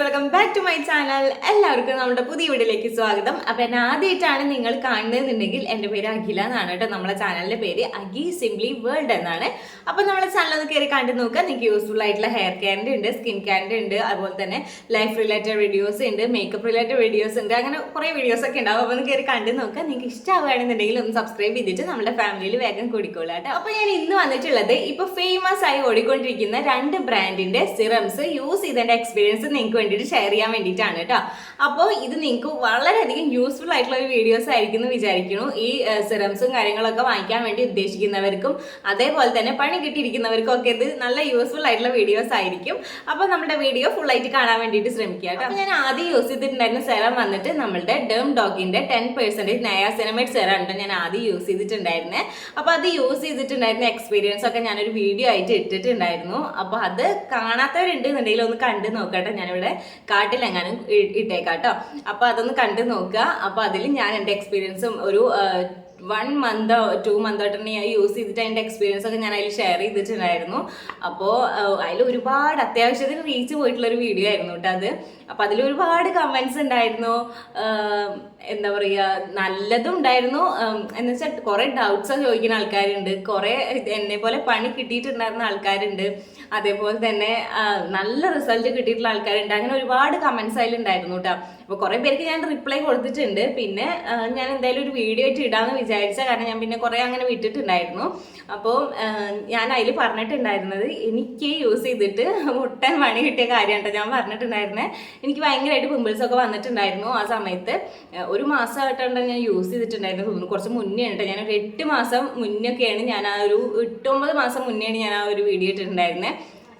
Welcome back to my channel എല്ലാവർക്കും നമ്മുടെ പുതിയ വീഡിയോയിലേക്ക് സ്വാഗതം. അപ്പൊ എന്നെ ആദ്യമായിട്ടാണ് നിങ്ങൾ കാണുന്നതെന്നുണ്ടെങ്കിൽ എന്റെ പേര് അഖില എന്നാണ് കേട്ടോ. നമ്മളെ ചാനലിന്റെ പേര് അഖി സിംപ്ലി വേൾഡ് എന്നാണ്. അപ്പൊ നമ്മുടെ ചാനൽ ഒന്ന് കയറി കണ്ടു നോക്കുക. നിങ്ങൾക്ക് യൂസ്ഫുൾ ആയിട്ടുള്ള ഹെയർ കെയറിന്റെ ഉണ്ട് സ്കിൻ കെയറിന്റെ ഉണ്ട് അതുപോലെ തന്നെ ലൈഫ് റിലേറ്റഡ് വീഡിയോസ് ഉണ്ട് മേക്കപ്പ് റിലേറ്റഡ് വീഡിയോസ് ഉണ്ട് അങ്ങനെ കുറെ വീഡിയോസ് ഒക്കെ ഉണ്ടാവും. അപ്പൊ ഒന്ന് കയറി കണ്ടു നോക്കുക. നിങ്ങൾക്ക് ഇഷ്ടമാവുകയാണെന്നുണ്ടെങ്കിൽ ഒന്ന് സബ്സ്ക്രൈബ് ചെയ്തിട്ട് നമ്മുടെ ഫാമിലിയിൽ വേഗം കൂടിക്കോളൂ കേട്ടോ. അപ്പൊ ഞാൻ ഇന്ന് വന്നിട്ടുള്ളത് ഇപ്പൊ ഫേമസ് ആയി ഓടിക്കൊണ്ടിരിക്കുന്ന രണ്ട് ബ്രാൻഡിന്റെ സിറംസ് യൂസ് ചെയ്തതിന്റെ എക്സ്പീരിയൻസ് നിങ്ങൾക്ക് വേണ്ടിയിട്ട് ഷെയർ ചെയ്യാൻ വേണ്ടിയിട്ടാണ് കേട്ടോ. അപ്പോൾ ഇത് നിങ്ങൾക്ക് വളരെയധികം യൂസ്ഫുൾ ആയിട്ടുള്ള ഒരു വീഡിയോസ് ആയിരിക്കും എന്ന് വിചാരിക്കുന്നു. ഈ സിറംസും കാര്യങ്ങളൊക്കെ വാങ്ങിക്കാൻ വേണ്ടി ഉദ്ദേശിക്കുന്നവർക്കും അതേപോലെ തന്നെ പണി കിട്ടിയിരിക്കുന്നവർക്കും ഒക്കെ ഇത് നല്ല യൂസ്ഫുൾ ആയിട്ടുള്ള വീഡിയോസ് ആയിരിക്കും. അപ്പോൾ നമ്മുടെ വീഡിയോ ഫുൾ ആയിട്ട് കാണാൻ വേണ്ടിയിട്ട് ശ്രമിക്കുക അപ്പോൾ ഞാൻ ആദ്യം യൂസ് ചെയ്തിട്ടുണ്ടായിരുന്ന സെറം വന്നിട്ട് നമ്മുടെ ഡേം ഡോഗിന്റെ ടെൻ പെർസെന്റേജ് നയാസിനമേറ്റ് സെറം ഉണ്ട് ഞാൻ ആദ്യം യൂസ് ചെയ്തിട്ടുണ്ടായിരുന്നത് അപ്പോൾ അത് യൂസ് ചെയ്തിട്ടുണ്ടായിരുന്ന എക്സ്പീരിയൻസ് ഒക്കെ ഞാനൊരു വീഡിയോ ആയിട്ട് ഇട്ടിട്ടുണ്ടായിരുന്നു. അപ്പോൾ അത് കാണാത്തവരുണ്ട് എന്നുണ്ടെങ്കിൽ ഒന്ന് കണ്ടു നോക്കട്ടെ ഞാനിവിടെ കാട്ടിലെങ്ങാനും ഇ- കേട്ടോ. അപ്പോൾ അതൊന്ന് കണ്ടു നോക്കുക. അപ്പോൾ അതിൽ ഞാൻ എന്റെ എക്സ്പീരിയൻസും ഒരു വൺ മന്തോ ടു മന്തോ തന്നെ ഞാൻ യൂസ് ചെയ്തിട്ട് അതിന്റെ എക്സ്പീരിയൻസ് ഒക്കെ ഞാൻ അതിൽ ഷെയർ ചെയ്തിട്ടുണ്ടായിരുന്നു. അപ്പോൾ അതിൽ ഒരുപാട് അത്യാവശ്യത്തിന് റീച്ച് പോയിട്ടുള്ള ഒരു വീഡിയോ ആയിരുന്നു കേട്ടോ അത്. അപ്പം അതിൽ ഒരുപാട് കമൻസ് ഉണ്ടായിരുന്നു. എന്താ പറയുക നല്ലതും ഉണ്ടായിരുന്നു. എന്ന് വെച്ചാൽ കുറേ ഡൗട്ട്സ് ചോദിക്കുന്ന ആൾക്കാരുണ്ട്. കുറേ എന്നെ പോലെ പണി കിട്ടിയിട്ടുണ്ടായിരുന്ന ആൾക്കാരുണ്ട്. അതേപോലെ തന്നെ നല്ല റിസൾട്ട് കിട്ടിയിട്ടുള്ള ആൾക്കാരുണ്ട്. അങ്ങനെ ഒരുപാട് കമൻസ് അതിലുണ്ടായിരുന്നു കേട്ടോ അപ്പോൾ കുറേ പേർക്ക് ഞാൻ റിപ്ലൈ കൊടുത്തിട്ടുണ്ട്. പിന്നെ ഞാൻ എന്തായാലും ഒരു വീഡിയോ ആയിട്ട് ഇടാമെന്ന് വിചാരിച്ച കാരണം ഞാൻ പിന്നെ കുറേ അങ്ങനെ വിട്ടിട്ടുണ്ടായിരുന്നു. അപ്പോൾ ഞാൻ അതിൽ പറഞ്ഞിട്ടുണ്ടായിരുന്നത് എനിക്ക് യൂസ് ചെയ്തിട്ട് മുട്ടൻ മണി കിട്ടിയ കാര്യമാണ് ഞാൻ പറഞ്ഞിട്ടുണ്ടായിരുന്നത് എനിക്ക് ഭയങ്കരമായിട്ട് പിമ്പിൾസ് ഒക്കെ വന്നിട്ടുണ്ടായിരുന്നു ആ സമയത്ത്. ഒരു മാസമായിട്ടാണ് ഞാൻ യൂസ് ചെയ്തിട്ടുണ്ടായിരുന്നു തോന്നുന്നു. കുറച്ച് മുന്നേ കേട്ടോ ഞാൻ എട്ട് മാസം മുന്നേ ഒക്കെയാണ് ഞാൻ ആ ഒരു എട്ടൊമ്പത് മാസം മുന്നേയാണ് ഞാൻ ആ ഒരു വീഡിയോ ഇട്ടിട്ടുണ്ടായിരുന്നത്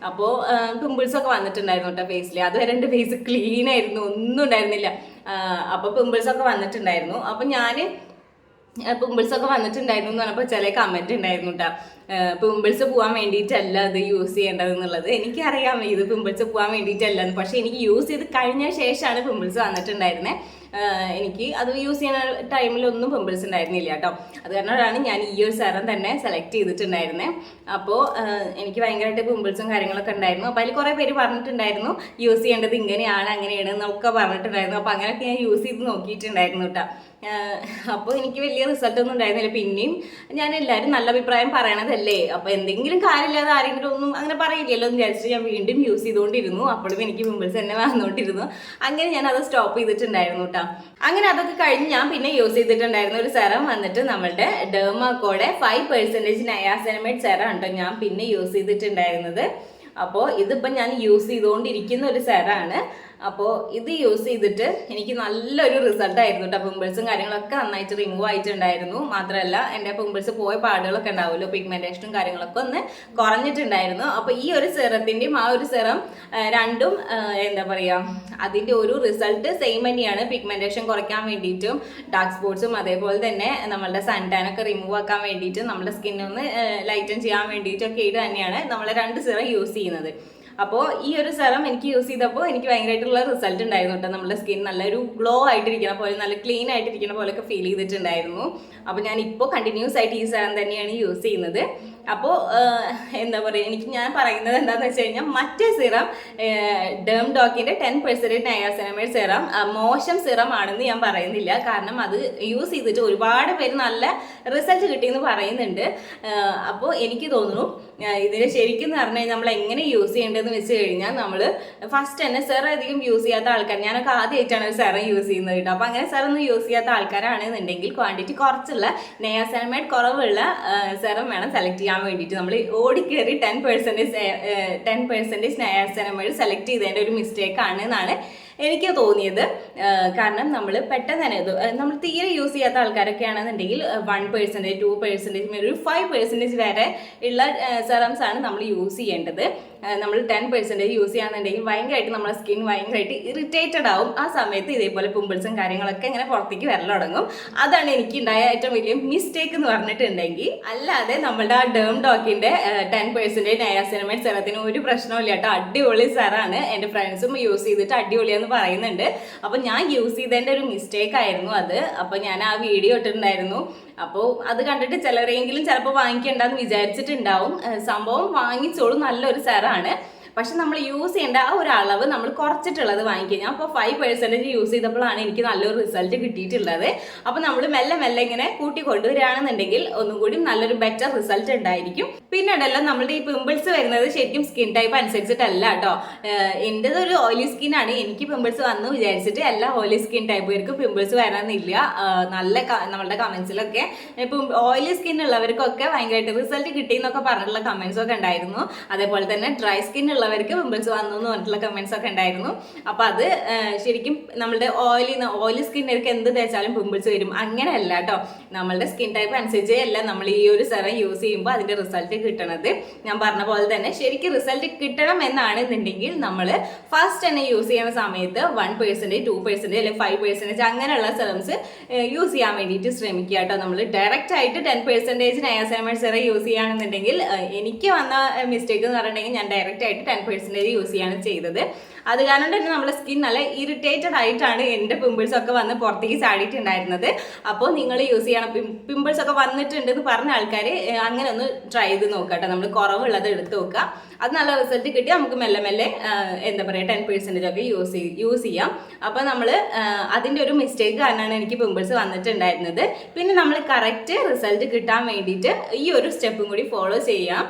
അപ്പോൾ പിമ്പിൾസ് ഒക്കെ വന്നിട്ടുണ്ടായിരുന്നു കേട്ടോ ഫേസിൽ അതുവരെ എന്റെ ഫേസ് ക്ലീൻ ആയിരുന്നു ഒന്നും ഉണ്ടായിരുന്നില്ല. അപ്പോൾ പിമ്പിൾസ് ഒക്കെ വന്നിട്ടുണ്ടായിരുന്നു. അപ്പോൾ ഞാൻ പിമ്പിൾസ് ഒക്കെ വന്നിട്ടുണ്ടായിരുന്നു എന്ന് പറഞ്ഞപ്പോൾ ചില കമന്റ് ഉണ്ടായിരുന്നു കേട്ടോ പിമ്പിൾസ് പോകാൻ വേണ്ടിയിട്ടല്ല അത് യൂസ് ചെയ്യേണ്ടത് എന്നുള്ളത് എനിക്കറിയാം ഇത് പിമ്പിൾസ് പോകാൻ വേണ്ടിയിട്ടല്ല പക്ഷേ എനിക്ക് യൂസ് ചെയ്ത് കഴിഞ്ഞ ശേഷമാണ് പിമ്പിൾസ് വന്നിട്ടുണ്ടായിരുന്നത് എനിക്ക് അത് യൂസ് ചെയ്യുന്ന ടൈമിലൊന്നും പിമ്പിൾസ് ഉണ്ടായിരുന്നില്ല കേട്ടോ. അത് കാരണമാണ് ഞാൻ ഈ ഒരു സെറം തന്നെ സെലക്ട് ചെയ്തിട്ടുണ്ടായിരുന്നത് അപ്പോൾ എനിക്ക് ഭയങ്കരമായിട്ട് പിമ്പിൾസും കാര്യങ്ങളൊക്കെ ഉണ്ടായിരുന്നു. അപ്പോൾ അതിൽ കുറേ പേര് പറഞ്ഞിട്ടുണ്ടായിരുന്നു യൂസ് ചെയ്യേണ്ടത് ഇങ്ങനെയാണ് അങ്ങനെയാണ് എന്നൊക്കെ പറഞ്ഞിട്ടുണ്ടായിരുന്നു. അപ്പോൾ അങ്ങനെയൊക്കെ ഞാൻ യൂസ് ചെയ്ത് നോക്കിയിട്ടുണ്ടായിരുന്നു കേട്ടോ. അപ്പോൾ എനിക്ക് വലിയ റിസൾട്ടൊന്നും ഉണ്ടായിരുന്നില്ല. പിന്നെയും ഞാൻ എല്ലാവരും നല്ല അഭിപ്രായം പറയണതല്ലേ അപ്പൊ എന്തെങ്കിലും കാര്യമില്ലാതെ ആരെങ്കിലും ഒന്നും അങ്ങനെ പറയില്ലല്ലോ എന്ന് വിചാരിച്ചിട്ട് ഞാൻ വീണ്ടും യൂസ് ചെയ്തുകൊണ്ടിരുന്നു. അപ്പോഴും എനിക്ക് പിമ്പിൾസ് തന്നെ വന്നുകൊണ്ടിരുന്നു. അങ്ങനെ ഞാൻ അത് സ്റ്റോപ്പ് ചെയ്തിട്ടുണ്ടായിരുന്നു കേട്ടോ അങ്ങനെ അതൊക്കെ കഴിഞ്ഞ് ഞാൻ പിന്നെ യൂസ് ചെയ്തിട്ടുണ്ടായിരുന്ന ഒരു സെറം വന്നിട്ട് നമ്മളുടെ ഡേമാക്കോടെ ഫൈവ് പെർസെന്റേജ് നയാസനമേഡ് സെറം ഉണ്ടോ ഞാൻ പിന്നെ യൂസ് ചെയ്തിട്ടുണ്ടായിരുന്നത്. അപ്പോൾ ഇതിപ്പോൾ ഞാൻ യൂസ് ചെയ്തുകൊണ്ടിരിക്കുന്ന ഒരു സെറാണ് അപ്പോൾ ഇത് യൂസ് ചെയ്തിട്ട് എനിക്ക് നല്ലൊരു റിസൾട്ട് ആയിരുന്നു കേട്ടോ പിമ്പിൾസും കാര്യങ്ങളൊക്കെ നന്നായിട്ട് റിമൂവ് ആയിട്ടുണ്ടായിരുന്നു. മാത്രമല്ല എന്റെ പിമ്പിൾസ് പോയ പാടുകളൊക്കെ ഉണ്ടാവുമല്ലോ. പിഗ്മെന്റേഷനും കാര്യങ്ങളൊക്കെ ഒന്ന് കുറഞ്ഞിട്ടുണ്ടായിരുന്നു. അപ്പോൾ ഈ ഒരു സിറത്തിന്റെയും ആ ഒരു സിറം രണ്ടും എന്താ പറയുക അതിന്റെ ഒരു റിസൾട്ട് സെയിം തന്നെയാണ്. പിഗ്മെന്റേഷൻ കുറയ്ക്കാൻ വേണ്ടിയിട്ടും ഡാർക്ക് സ്പോട്ട്സും അതേപോലെ തന്നെ നമ്മളുടെ സൺടാനൊക്കെ റിമൂവ് ആക്കാൻ വേണ്ടിയിട്ടും നമ്മുടെ സ്കിന്നൊന്ന് ലൈറ്റൻ ചെയ്യാൻ വേണ്ടിയിട്ടൊക്കെ ഇത് തന്നെയാണ് നമ്മൾ രണ്ട് സിറം യൂസ് ചെയ്യുന്നത്. അപ്പോൾ ഈ ഒരു സെറം എനിക്ക് യൂസ് ചെയ്തപ്പോൾ എനിക്ക് ഭയങ്കരമായിട്ടുള്ള റിസൾട്ട് ഉണ്ടായിരുന്നു കേട്ടോ. നമ്മുടെ സ്കിൻ നല്ലൊരു ഗ്ലോ ആയിട്ടിരിക്കുന്ന പോലെ നല്ല ക്ലീൻ ആയിട്ടിരിക്കുന്ന പോലെയൊക്കെ ഫീൽ ചെയ്തിട്ടുണ്ടായിരുന്നു. അപ്പോൾ ഞാൻ ഇപ്പോൾ കണ്ടിന്യൂസ് ആയിട്ട് ഈ സെറം തന്നെയാണ് യൂസ് ചെയ്യുന്നത്. അപ്പോൾ എന്താ പറയുക എനിക്ക് ഞാൻ പറയുന്നത് എന്താണെന്ന് വെച്ച് കഴിഞ്ഞാൽ മറ്റേ സിറം ഡേം ഡോക്കിന്റെ ടെൻ പെർസെന്റേജ് നയാസനമേഡ് സിറം മോശം സിറം ആണെന്ന് ഞാൻ പറയുന്നില്ല. കാരണം അത് യൂസ് ചെയ്തിട്ട് ഒരുപാട് പേര് നല്ല റിസൾട്ട് കിട്ടിയെന്ന് പറയുന്നുണ്ട്. അപ്പോൾ എനിക്ക് തോന്നുന്നു ഇതിന് ശരിക്കും പറഞ്ഞു കഴിഞ്ഞാൽ നമ്മൾ എങ്ങനെ യൂസ് ചെയ്യേണ്ടതെന്ന് വെച്ച് കഴിഞ്ഞാൽ നമ്മൾ ഫസ്റ്റ് തന്നെ സെറ അധികം യൂസ് ചെയ്യാത്ത ആൾക്കാർ ഞാനൊക്കെ ആദ്യമായിട്ടാണ് ഒരു സെറം യൂസ് ചെയ്യുന്നത് കേട്ടോ. അപ്പോൾ അങ്ങനെ സെറൊന്നും യൂസ് ചെയ്യാത്ത ആൾക്കാരാണെന്നുണ്ടെങ്കിൽ ക്വാണ്ടിറ്റി കുറച്ചുള്ള നെയാസനമൈഡ് കുറവുള്ള സെറം വേണം സെലക്ട് ചെയ്യാൻ വേണ്ടിയിട്ട് നമ്മൾ ഓടിക്കേറി ten percentage ten percentage niacinamide select ചെയ്തതിന്റെ ഒരു മിസ്റ്റേക്ക് ആണ് എന്നാണ് എനിക്ക് തോന്നിയത് കാരണം നമ്മൾ പെട്ടെന്ന് തന്നെ നമ്മൾ തീരെ യൂസ് ചെയ്യാത്ത ആൾക്കാരൊക്കെ ആണെന്നുണ്ടെങ്കിൽ വൺ പേഴ്സന്റേജ് ടു പെർസെന്റേജ് ഒരു ഫൈവ് പേഴ്സന്റേജ് വരെ ഉള്ള സെറംസ് ആണ് നമ്മൾ യൂസ് ചെയ്യേണ്ടത്. നമ്മൾ ടെൻ പെർസെന്റേജ് യൂസ് ചെയ്യാന്നുണ്ടെങ്കിൽ ഭയങ്കരമായിട്ട് നമ്മുടെ സ്കിൻ ഭയങ്കരമായിട്ട് ഇറിറ്റേറ്റഡ് ആവും. ആ സമയത്ത് ഇതേപോലെ പിമ്പിൾസും കാര്യങ്ങളൊക്കെ ഇങ്ങനെ പുറത്തേക്ക് വരൽ തുടങ്ങും. അതാണ് എനിക്ക് ഉണ്ടായ ഏറ്റവും വലിയ മിസ്റ്റേക്ക് എന്ന് പറഞ്ഞിട്ടുണ്ടെങ്കിൽ അല്ലാതെ നമ്മുടെ ആ ഡേം ഡോക്കിന്റെ ടെൻ പെർസെന്റേജ് നയാസിനമൈൻ സെറത്തിന് ഒരു പ്രശ്നമില്ല കേട്ടോ. അടിപൊളി സെറാണ് എന്റെ ഫ്രണ്ട്സും യൂസ് ചെയ്തിട്ട് അടിപൊളിയാന്ന് പറയുന്നുണ്ട്. അപ്പോൾ ഞാൻ യൂസ് ചെയ്തതിന്റെ ഒരു മിസ്റ്റേക്ക് ആയിരുന്നു അത്. അപ്പോൾ ഞാൻ ആ വീഡിയോ ഇട്ടിട്ടുണ്ടായിരുന്നു. അപ്പോൾ അത് കണ്ടിട്ട് ചിലരെങ്കിലും ചിലപ്പോൾ വാങ്ങിക്കണ്ടെന്ന് വിചാരിച്ചിട്ടുണ്ടാവും. സംഭവം വാങ്ങിച്ചോളൂ. നല്ലൊരു സെറാണ് പക്ഷെ നമ്മൾ യൂസ് ചെയ്യേണ്ട ആ ഒരു അളവ് നമ്മൾ കുറച്ചിട്ടുള്ളത് വാങ്ങിക്കുക. ഞാൻ അപ്പോൾ ഫൈവ് പെർസെന്റേജ് യൂസ് ചെയ്തപ്പോഴാണ് എനിക്ക് നല്ലൊരു റിസൾട്ട് കിട്ടിയിട്ടുള്ളത്. അപ്പോൾ നമ്മൾ മെല്ലെ മെല്ലെ ഇങ്ങനെ കൂട്ടി കൊണ്ടുവരികയാണെന്നുണ്ടെങ്കിൽ ഒന്നും കൂടി നല്ലൊരു ബെറ്റർ റിസൾട്ട് ഉണ്ടായിരിക്കും. പിന്നെ ഉണ്ടല്ലോ നമ്മളുടെ ഈ പിമ്പിൾസ് വരുന്നത് ശരിക്കും സ്കിൻ ടൈപ്പ് അനുസരിച്ചിട്ടല്ല കേട്ടോ. എന്റെത് ഒരു ഓയിലി സ്കിന്നാണ് എനിക്ക് പിമ്പിൾസ് വന്നു വിചാരിച്ചിട്ട് എല്ലാ ഓയിലി സ്കിൻ ടൈപ്പുകാർക്ക് പിമ്പിൾസ് വരാനില്ല. നല്ല നമ്മളുടെ കമൻസിലൊക്കെ ഇപ്പം ഓയിലി സ്കിൻ ഉള്ളവർക്കൊക്കെ ഭയങ്കരമായിട്ട് റിസൾട്ട് കിട്ടി എന്നൊക്കെ പറഞ്ഞിട്ടുള്ള കമൻസ് ഒക്കെ ഉണ്ടായിരുന്നു. അതേപോലെ തന്നെ ഡ്രൈ സ്കിൻ ഉള്ളവർക്ക് പിമ്പിൾസ് വന്നു എന്ന് പറഞ്ഞിട്ടുള്ള കമൻസ് ഒക്കെ ഉണ്ടായിരുന്നു. അപ്പൊ അത് ശരിക്കും നമ്മളുടെ ഓയിലി ഓയിലി സ്കിന്നർക്ക് എന്ത് തേച്ചാലും പിമ്പിൾസ് വരും. അങ്ങനെയല്ല കേട്ടോ നമ്മളുടെ സ്കിൻ ടൈപ്പ് അനുസരിച്ചേ അല്ല നമ്മൾ ഈ ഒരു സെറം യൂസ് ചെയ്യുമ്പോൾ അതിന്റെ റിസൾട്ട് കിട്ടണത്. ഞാൻ പറഞ്ഞ പോലെ തന്നെ ശരിക്കും റിസൾട്ട് കിട്ടണം എന്നാണെന്നുണ്ടെങ്കിൽ നമ്മൾ ഫസ്റ്റ് തന്നെ യൂസ് ചെയ്യുന്ന സമയത്ത് വൺ പേഴ്സന്റേജ് ടു പേഴ്സന്റേജ് അല്ലെങ്കിൽ ഫൈവ് പേഴ്സന്റേജ് അങ്ങനെയുള്ള സെറംസ് യൂസ് ചെയ്യാൻ വേണ്ടിയിട്ട് ശ്രമിക്കുക കേട്ടോ നമ്മൾ ഡയറക്റ്റ് ആയിട്ട് ten percentage niacinamide serum use ചെയ്യുകയാണെന്നുണ്ടെങ്കിൽ എനിക്ക് വന്ന മിസ്റ്റേക്ക് എന്ന് പറഞ്ഞിട്ടുണ്ടെങ്കിൽ ഞാൻ ഡയറക്റ്റ് ആയിട്ട് ടെൻ പെർസെന്റേജ് യൂസ് ചെയ്യാണ് ചെയ്തത്. അത് കാരണം തന്നെ നമ്മുടെ സ്കിൻ നല്ല ഇറിറ്റേറ്റഡ് ആയിട്ടാണ് എന്റെ പിമ്പിൾസ് ഒക്കെ വന്ന് പുറത്തേക്ക് ചാടിയിട്ടുണ്ടായിരുന്നത്. അപ്പോൾ നിങ്ങൾ യൂസ് ചെയ്യണം. പിമ്പിൾസ് ഒക്കെ വന്നിട്ടുണ്ട് എന്ന് പറഞ്ഞ ആൾക്കാർ അങ്ങനെ ഒന്ന് ട്രൈ ചെയ്ത് നോക്കാം കേട്ടോ. നമ്മൾ കുറവുള്ളത് എടുത്ത് നോക്കുക. അത് നല്ല റിസൾട്ട് കിട്ടി. നമുക്ക് മെല്ലെ മെല്ലെ എന്താ പറയുക ടെൻ പെർസെന്റേജ് ഒക്കെ യൂസ് യൂസ് ചെയ്യാം. അപ്പോൾ നമ്മൾ അതിന്റെ ഒരു മിസ്റ്റേക്ക് കാരണമാണ് എനിക്ക് പിമ്പിൾസ് വന്നിട്ടുണ്ടായിരുന്നത്. പിന്നെ നമ്മൾ കറക്റ്റ് റിസൾട്ട് കിട്ടാൻ വേണ്ടിയിട്ട് ഈ ഒരു സ്റ്റെപ്പും കൂടി ഫോളോ ചെയ്യാം.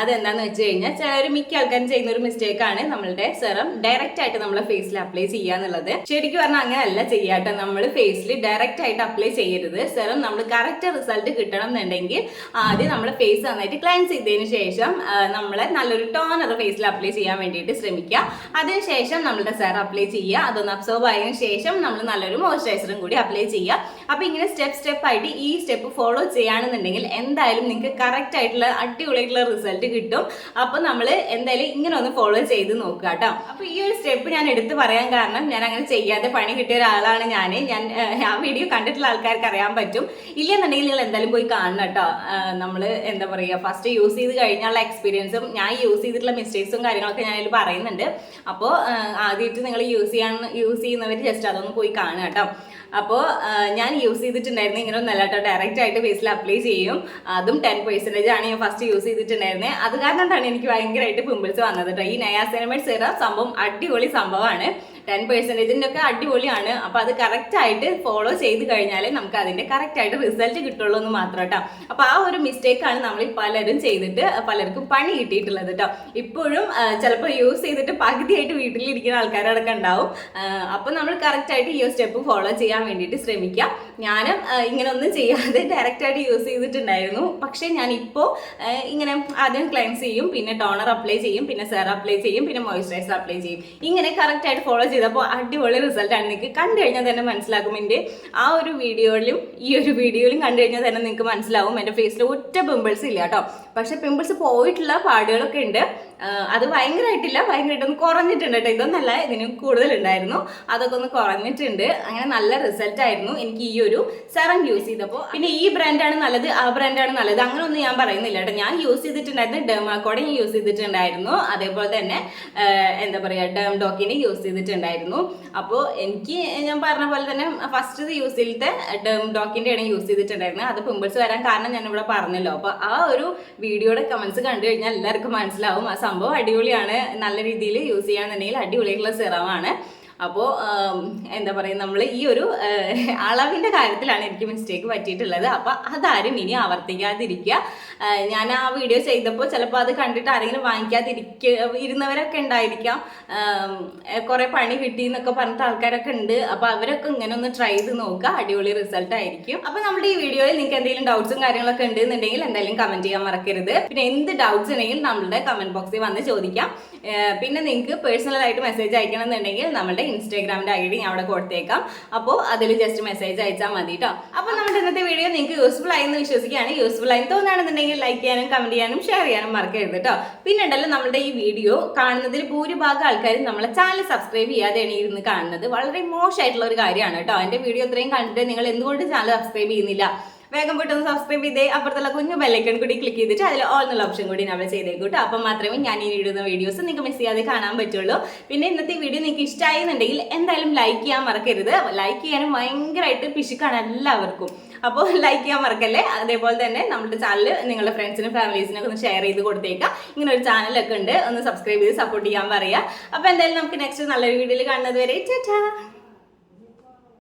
അതെന്താണെന്ന് വെച്ച് കഴിഞ്ഞാൽ ചിലർ മിക്ക ആൾക്കാരും ചെയ്യുന്ന ഒരു മിസ്റ്റേക്കാണ് നമ്മളുടെ സെറം ഡയറക്റ്റ് ആയിട്ട് നമ്മളെ ഫേസിൽ അപ്ലൈ ചെയ്യുക എന്നുള്ളത്. ശരിക്കും പറഞ്ഞാൽ അങ്ങനെയല്ല ചെയ്യാട്ടോ നമ്മൾ ഫേസിൽ ഡയറക്റ്റ് ആയിട്ട് അപ്ലൈ ചെയ്യരുത്. സെറം നമ്മൾ കറക്റ്റ് റിസൾട്ട് കിട്ടണം എന്നുണ്ടെങ്കിൽ ആദ്യം നമ്മുടെ ഫേസ് നന്നായിട്ട് ക്ലൻസ് ചെയ്തതിന് ശേഷം നമ്മളെ നല്ലൊരു ടോണർ ഫേസിൽ അപ്ലൈ ചെയ്യാൻ വേണ്ടിയിട്ട് ശ്രമിക്കുക. അതിനുശേഷം നമ്മളുടെ സെറം അപ്ലൈ ചെയ്യുക. അതൊന്ന് അബ്സോർബ് ആയതിനു ശേഷം നമ്മൾ നല്ലൊരു മോയ്സ്ചറൈസറും കൂടി അപ്ലൈ ചെയ്യുക. അപ്പോൾ ഇങ്ങനെ സ്റ്റെപ്പ് സ്റ്റെപ്പ് ആയിട്ട് ഈ സ്റ്റെപ്പ് ഫോളോ ചെയ്യുകയാണെന്നുണ്ടെങ്കിൽ എന്തായാലും നിങ്ങൾക്ക് കറക്റ്റ് ആയിട്ടുള്ള അടിപൊളിയായിട്ടുള്ള റിസൾട്ട് കിട്ടും. അപ്പോൾ നമ്മൾ എന്തായാലും ഇങ്ങനെ ഒന്ന് ഫോളോ ചെയ്ത് നോക്കുക കേട്ടോ. അപ്പോൾ ഈ ഒരു സ്റ്റെപ്പ് ഞാൻ എടുത്ത് പറയാൻ കാരണം ഞാൻ അങ്ങനെ ചെയ്യാതെ പണി കിട്ടിയ ഒരാളാണ് ഞാൻ ഞാൻ ആ വീഡിയോ കണ്ടിട്ടുള്ള ആൾക്കാർക്ക് അറിയാൻ പറ്റും. ഇല്ലെന്നുണ്ടെങ്കിൽ നിങ്ങൾ എന്തായാലും പോയി കാണണം കേട്ടോ. നമ്മൾ എന്താ പറയുക ഫസ്റ്റ് യൂസ് ചെയ്ത് കഴിഞ്ഞുള്ള എക്സ്പീരിയൻസും ഞാൻ യൂസ് ചെയ്തിട്ടുള്ള മിസ്റ്റേക്സും കാര്യങ്ങളൊക്കെ ഞാൻ അതിൽ പറയുന്നുണ്ട് അപ്പോൾ ആദ്യമായിട്ട് നിങ്ങൾ യൂസ് ചെയ്യാൻ യൂസ് ചെയ്യുന്നവർ ജസ്റ്റ് അതൊന്ന് പോയി കാണുക കേട്ടോ. അപ്പോൾ ഞാൻ യൂസ് ചെയ്തിട്ടുണ്ടായിരുന്നു ഇങ്ങനെ ഒന്നല്ല കേട്ടോ. ഡയറക്റ്റ് ആയിട്ട് ഫേസിൽ അപ്ലൈ ചെയ്യും. അതും ടെൻ പെർസെന്റേജ് ആണ് ഞാൻ ഫസ്റ്റ് യൂസ് ചെയ്തിട്ടുണ്ടായിരുന്നത് അത് കാരണം കൊണ്ടാണ് എനിക്ക് ഭയങ്കരമായിട്ട് പിമ്പിൾസ് വന്നത് കേട്ടോ. ഈ നയാസിനമൈഡ് സിറം സംഭവം അടിപൊളി സംഭവമാണ് ടെൻ പെർസെന്റേജിന്റെ ഒക്കെ അടിപൊളിയാണ്. അപ്പോൾ അത് കറക്റ്റായിട്ട് ഫോളോ ചെയ്ത് കഴിഞ്ഞാലേ നമുക്ക് അതിന്റെ കറക്റ്റായിട്ട് റിസൾട്ട് കിട്ടുള്ളൂ എന്ന് മാത്രം കേട്ടോ അപ്പോൾ ആ ഒരു മിസ്റ്റേക്കാണ് നമ്മൾ പലരും ചെയ്തിട്ട് പലർക്കും പണി കിട്ടിയിട്ടുള്ളത് കേട്ടോ ഇപ്പോഴും ചിലപ്പോൾ യൂസ് ചെയ്തിട്ട് പകുതിയായിട്ട് വീട്ടിലിരിക്കുന്ന ആൾക്കാരടക്കം ഉണ്ടാവും. അപ്പോൾ നമ്മൾ കറക്റ്റായിട്ട് ഈ ഒരു സ്റ്റെപ്പ് ഫോളോ ചെയ്യാൻ വേണ്ടിയിട്ട് ശ്രമിക്കാം. ആ, ഇങ്ങനെ ഒന്നും ചെയ്യാതെ ഡയറക്റ്റായിട്ട് യൂസ് ചെയ്തിട്ടുണ്ടായിരുന്നു. പക്ഷേ ഞാൻ ഇപ്പോൾ ഇങ്ങനെ ആദ്യം ക്ലെൻസ് ചെയ്യും പിന്നെ ടോണർ അപ്ലൈ ചെയ്യും പിന്നെ സെറ അപ്ലൈ ചെയ്യും പിന്നെ മോയ്സ്ചറൈസർ അപ്ലൈ ചെയ്യും. ഇങ്ങനെ കറക്റ്റായിട്ട് ഫോളോ ചെയ്തപ്പോൾ അടിപൊളി റിസൾട്ട് ആണ്. നിങ്ങൾക്ക് കണ്ടു കഴിഞ്ഞാൽ തന്നെ മനസ്സിലാക്കും എന്റെ ആ ഒരു വീഡിയോയിലും ഈ ഒരു വീഡിയോയിലും കണ്ടു കഴിഞ്ഞാൽ തന്നെ നിങ്ങൾക്ക് മനസ്സിലാവും. എന്റെ ഫേസിൽ ഒറ്റ പിമ്പിൾസ് ഇല്ല കേട്ടോ. പക്ഷെ പിമ്പിൾസ് പോയിട്ടുള്ള പാടുകളൊക്കെ ഉണ്ട്. അത് ഭയങ്കരമായിട്ടില്ല ഭയങ്കരമായിട്ടൊന്ന് കുറഞ്ഞിട്ടുണ്ട് കേട്ടോ. ഇതൊന്നല്ല ഇതിന് കൂടുതലുണ്ടായിരുന്നു. അതൊക്കെ ഒന്ന് കുറഞ്ഞിട്ടുണ്ട്. അങ്ങനെ നല്ല റിസൾട്ട് ആയിരുന്നു എനിക്ക് ഈ ഒരു സെറം യൂസ് ചെയ്തപ്പോൾ പിന്നെ ഈ ബ്രാൻഡാണ് നല്ലത് ആ ബ്രാൻഡാണ് നല്ലത്. അങ്ങനെ ഒന്നും ഞാൻ പറയുന്നില്ല കേട്ടോ. ഞാൻ യൂസ് ചെയ്തിട്ടുണ്ടായിരുന്നു. ഡെമാക്കോടെ ഞാൻ യൂസ് ചെയ്തിട്ടുണ്ടായിരുന്നു. അതേപോലെ തന്നെ എന്താ പറയുക ഡേം ഡോക്കിനെ യൂസ് ചെയ്തിട്ടുണ്ടായിരുന്നു. അപ്പോൾ എനിക്ക് ഞാൻ പറഞ്ഞ പോലെ തന്നെ ഫസ്റ്റ് യൂസ് ചെയ്തിട്ട് ഡേം ഡോക്കിന്റെയാണ് യൂസ് ചെയ്തിട്ടുണ്ടായിരുന്നത്. അത് പിമ്പിൾസ് വരാൻ കാരണം ഞാൻ ഇവിടെ പറഞ്ഞല്ലോ. അപ്പോൾ ആ ഒരു വീഡിയോയുടെ കമൻസ് കണ്ടു കഴിഞ്ഞാൽ എല്ലാവർക്കും മനസ്സിലാവും. ആ സംഭവം അടിപൊളിയാണ്. നല്ല രീതിയിൽ യൂസ് ചെയ്യുകയാണെന്നുണ്ടെങ്കിൽ അടിപൊളിയായിട്ടുള്ള സിറമാണ് അപ്പോൾ എന്താ പറയുക നമ്മൾ ഈ ഒരു അളവിന്റെ കാര്യത്തിലാണ് എനിക്ക് മിസ്റ്റേക്ക് പറ്റിയിട്ടുള്ളത്. അപ്പോൾ അതാരും ഇനി ആവർത്തിക്കാതിരിക്കുക. ഞാൻ ആ വീഡിയോ ചെയ്തപ്പോൾ ചിലപ്പോൾ അത് കണ്ടിട്ട് ആരെങ്കിലും വാങ്ങിക്കാതിരിക്ക ഇരുന്നവരൊക്കെ ഉണ്ടായിരിക്കാം. കുറേ പണി കിട്ടി എന്നൊക്കെ പറഞ്ഞിട്ട് ആൾക്കാരൊക്കെ ഉണ്ട്. അപ്പോൾ അവരൊക്കെ ഇങ്ങനെ ഒന്ന് ട്രൈ ചെയ്ത് നോക്കുക. അടിപൊളി റിസൾട്ട് ആയിരിക്കും. അപ്പോൾ നമ്മുടെ ഈ വീഡിയോയിൽ നിങ്ങൾക്ക് എന്തെങ്കിലും ഡൗട്ട്സും കാര്യങ്ങളൊക്കെ ഉണ്ടെന്നുണ്ടെങ്കിൽ എന്തായാലും കമന്റ് ചെയ്യാൻ മറക്കരുത്. പിന്നെ എന്ത് ഡൗട്ട്സ് ഉണ്ടെങ്കിൽ നമ്മളുടെ കമന്റ് ബോക്സിൽ വന്ന് ചോദിക്കാം. പിന്നെ നിങ്ങൾക്ക് പേഴ്സണലായിട്ട് മെസ്സേജ് അയക്കണം എന്നുണ്ടെങ്കിൽ നമ്മുടെ ഇൻസ്റ്റാഗ്രാമിന്റെ ഐ ഡി ഞാൻ അവിടെ കൊടുത്തേക്കാം. അപ്പോൾ അതിൽ ജസ്റ്റ് മെസ്സേജ് അയച്ചാൽ മതി കേട്ടോ അപ്പോൾ നമ്മുടെ ഇന്നത്തെ വീഡിയോ നിങ്ങൾക്ക് യൂസ്ഫുൾ ആയി എന്ന് വിശ്വസിക്കുകയാണ് യൂസ്ഫുൾ ആയി തോന്നുകയാണെന്നുണ്ടെങ്കിൽ ലൈക്ക് ചെയ്യാനും കമന്റ് ചെയ്യാനും ഷെയർ ചെയ്യാനും മറക്കരുത് കേട്ടോ പിന്നെ ഉണ്ടല്ലോ നമ്മുടെ ഈ വീഡിയോ കാണുന്നതിൽ ഭൂരിഭാഗം ആൾക്കാരും നമ്മളെ ചാനൽ സബ്സ്ക്രൈബ് ചെയ്യാതെ ഇരുന്ന് കാണുന്നത്. വളരെ മോശമായിട്ടുള്ള ഒരു കാര്യമാണ് കേട്ടോ എന്റെ വീഡിയോ ഇത്രയും കണ്ടിട്ട് നിങ്ങൾ എന്തുകൊണ്ട് ചാനൽ സബ്സ്ക്രൈബ് ചെയ്യുന്നില്ല? വേഗം പെട്ടെന്ന് സബ്സ്ക്രൈബ് ചെയ്തേ. അപ്പുറത്തുള്ള കുഞ്ഞു ബെല്ലൈക്കൺ കൂടി ക്ലിക്ക് ചെയ്തിട്ട് അതിൽ ഓൾ എന്നുള്ള ഓപ്ഷൻ കൂടി നമ്മൾ ചെയ്തേക്കൂട്ടോ അപ്പം മാത്രമേ ഞാൻ ഈ ഇടുന്ന വീഡിയോസ് നിങ്ങൾക്ക് മിസ് ചെയ്യാതെ കാണാൻ പറ്റുള്ളൂ. പിന്നെ ഇന്നത്തെ വീഡിയോ നിങ്ങൾക്ക് ഇഷ്ടമായി എന്നുണ്ടെങ്കിൽ എന്തായാലും ലൈക്ക് ചെയ്യാൻ മറക്കരുത്. ലൈക്ക് ചെയ്യാനും ഭയങ്കരമായിട്ട് പിശുക്കാണ് എല്ലാവർക്കും. അപ്പോൾ ലൈക്ക് ചെയ്യാൻ മറക്കല്ലേ? അതേപോലെ തന്നെ നമ്മുടെ ചാനൽ നിങ്ങളുടെ ഫ്രണ്ട്സിനും ഫാമിലീസിനൊക്കെ ഒന്ന് ഷെയർ ചെയ്ത് കൊടുത്തേക്കാം. ഇങ്ങനെ ഒരു ചാനലൊക്കെ ഉണ്ട്. ഒന്ന് സബ്സ്ക്രൈബ് ചെയ്ത് സപ്പോർട്ട് ചെയ്യാൻ പറയാം. അപ്പോൾ എന്തായാലും നമുക്ക് നെക്സ്റ്റ് നല്ലൊരു വീഡിയോയിൽ കാണുന്നത് വരെ. ചേട്ടാ